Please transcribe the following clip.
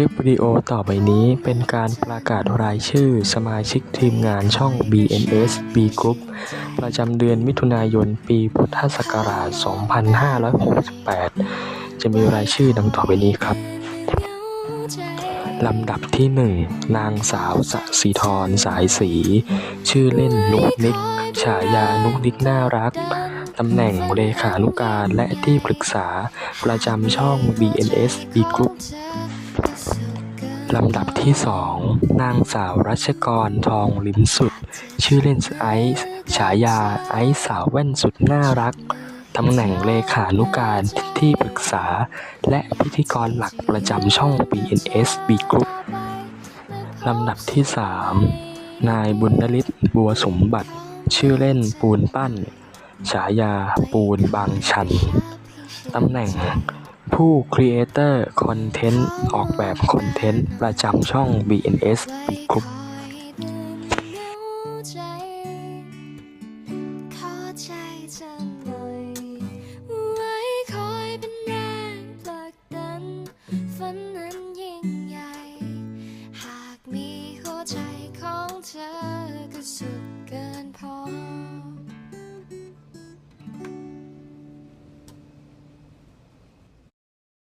ลิปวิดีโอต่อไปนี้เป็นการประกาศรายชื่อสมาชิกทีมงานช่อง BNS B Group ประจำเดือนมิถุนายนปีพุทธศักราช 2568 จะมีรายชื่อดังต่อไปนี้ครับ ลำดับที่ 1 นางสาวสศิธรสายสี ชื่อเล่นนุกนิก ฉายานุกนิกน่ารักตำแหน่งเลขานุการและที่ปรึกษาประจำช่อง BNS B Group ลำดับที่2นางสาวรัชกรทองลิ้มสุด ชื่อเล่นไอซ์ฉายาไอซ์สาวแว่นสุดน่ารักตำแหน่งเลขานุการที่ปรึกษา และพิธีกรหลักประจำช่อง BNS B Group ลำดับที่ 3 นายบุญนฤทธิ์บัวสมบัติ ชื่อเล่นปูนปั้น ฉายาปูนบางชัน ตำแหน่ง ผู้ครีเอเตอร์คอนเทนต์ออกแบบคอนเทนต์ประจำช่อง BNS B Group ขอใจเธอหน่อยไว้คอยเป็นแรงผลักดันฝัน